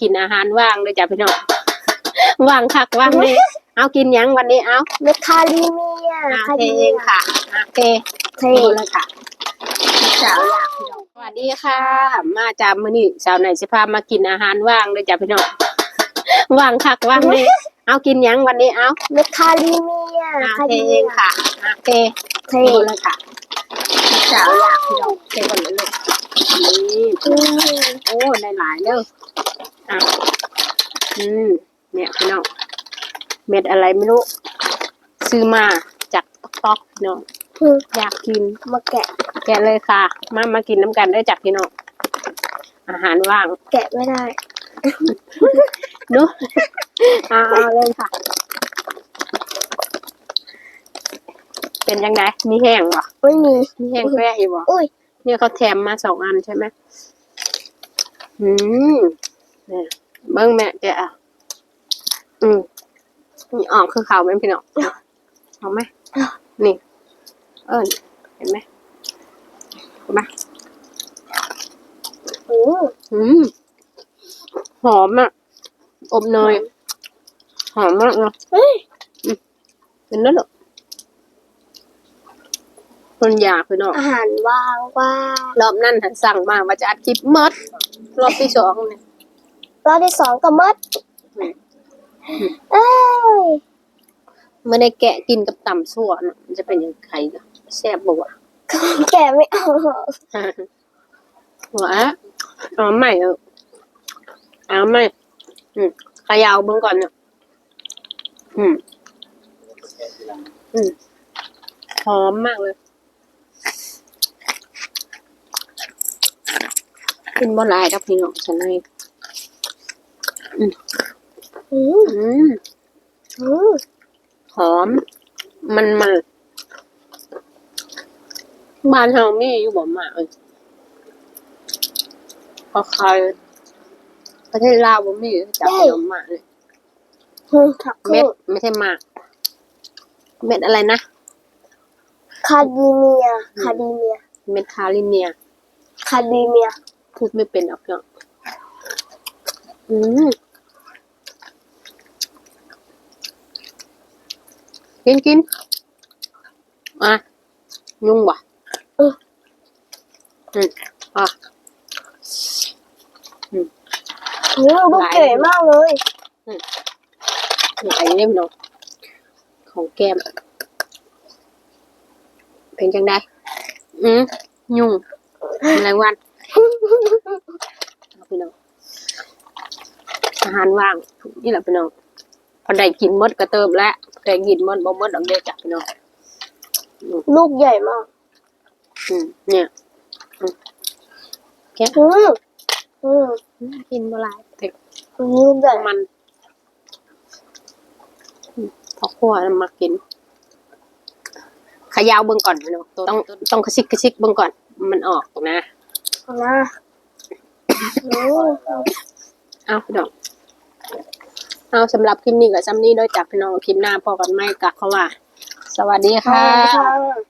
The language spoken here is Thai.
กินอาหารว่างเลยจ้ะพี่น้องว่างคักว่างเลยเอากินหยังวันนี้เอาเมคาลิเมียอะคาเทลิเอเมียงค่ะอะเทเทเทเลยค่ะสาวอยากพี่น้องสวัสดีค่ะ มาจากมื้อนี้สาวไหนสิพามากินอาหารว่างเลยจ้ะพี่น้องว่างคักว่างเลยเอากินหยังวันนี้เอาเมคาลิเมียอะคาเทลิเอเมียงค่ะอะเทเทเทเลยค่ะสาวอยากพี่น้องเทก่อนเลยลูกนี่อืมโอ้ได้หลายเด้อ อะอืมเนี่ยพี่น้องเม็ดอะไรไม่รู้ ซื้อมาจากต๊อกต๊อกพี่น้องอืมอยากกินมาแกะ แกะเลยค่ะ มามากินน้ำกันได้จากพี่น้องอาหารว่าง แกะไม่ได้เนุเอาเอาเลยค่ะ เป็นยังไงมีแห้งบ่ไม่มีมีแห้งแกะอยู่บ่อุ้ยเนี่ยเขาแถมมาสองอันใช่ไหมอืม เนี่ยเบิ้งแม่แกะอะอืมนี่ออกคือเขาวไหมพี่น้องเอาไหมนี่ เออเห็นไหมเห็นไหมอืมอืมหอมอะ อบเนย หอมมากเนาะเฮ้ยเป็นนั่นหรอคนอยากพี่น้องอาหารว่างว่างรอบนั้นหันสั่งมาว่าจะอัดคลิปหมดรอบที่สองเนี่ย รอบที่สองก็มัดอืมเอ้ยไม่ได้แกะกินกับตำสั่วนะมันจะเป็นยังไงกันแซ่บบ่วะแกะไม่ออกหวะเอาใหม่เออเอาใหม่อืมเขยาวเบิ่งก่อนเนี่ยอืมอืมหอมมากเลยกินบ่หลายครับพี่น้องฉันเลย อืมอืมอืมหอม มันมันบ้านเฮามีอยู่บ่มากเลยพอใครประเทศลาวบ่มีจับขนมหมากเลยอืมผักเม็เม็ดดไม่ใช่หมาก เม็ดอะไรนะคาดิเมีย คาดิเมีย เม็ดคาริเนีย คาดิเมีย พูดไม่เป็นหรอกเนาะอืม กินกินอะยุ่งว่ะอืมอืมอะอืมลูกเก๋มากเลยไหลเล่มเนาะของแก้ม เป็นจังได้อืมยุ่งแมลงวันเอาพี่น้องอาหารว่างนี่แหละพี่น้องพอได้กินหมดกระเติบแล้ว พอได้กินหมดบ่หมดดอกเดียวจ้ะพี่น้องลูกใหญ่มากอืมเนี่ยอืมแก้มอืมอืมกินบ่หลายแต่ลูกใหญ่มันอืมพอคั่วแล้วมากินเขยาวเบิ่งก่อนพี่น้องต้องต้องกระซิกกระซิกเบิ่งก่อน มันออกนะนะอืมเอาพี่น้อง เอาสำหรับคลิปนี้กับซ้ำนี้ด้วยจากพี่น้องคลิปหน้าพอกันไหมกักเขาว่า สวัสดีค่ะ ค่ะ